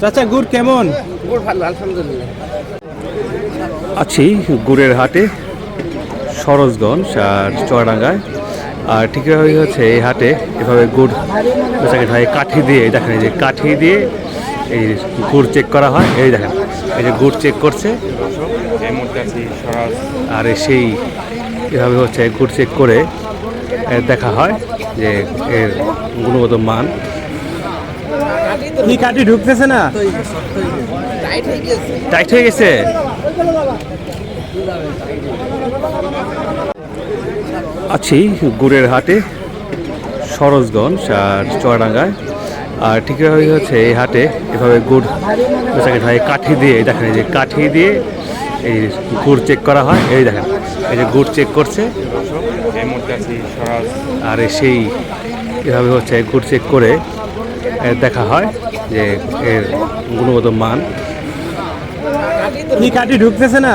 চাচা গুড় কেমন? গুড় ভালো আলহামদুলিল্লাহ। আছি গুড়ের হাটে সরোজগঞ্জ আর চুয়াডাঙ্গায়। আর ঠিক এভাবেই হচ্ছে এই হাটে এভাবে গুড় বেচাকেট হয় কাঠি দিয়ে দেখেন এই যে কাঠি দিয়ে এই গুড় চেক করা হয়। এই দেখেন এই যে গুড় চেক করছে। আর সেই এভাবে হচ্ছে গুড় চেক করে দেখা হয়। যে এর গুণগত মান। কি কাটি ঢুকতেছে না? টাইট হয়ে গেছে। আছি গুড়ের হাটে সরোজগঞ্জ আর চুয়াডাঙ্গায়। আর ঠিক হচ্ছে এই হাটে এভাবে গুড় বেচাকেট হয় কাঠি দিয়ে দেখেন এই যে কাঠি দিয়ে এই গুড় চেক করা হয়। এই দেখেন এই যে গুড় চেক করছে এই মুহূর্তে আছি স্বরাজ আর সেই এভাবে হচ্ছে গুড় চেক করে দেখা হয় যে এর গুণগত মান। কি কাটি ঢুকতেছে না?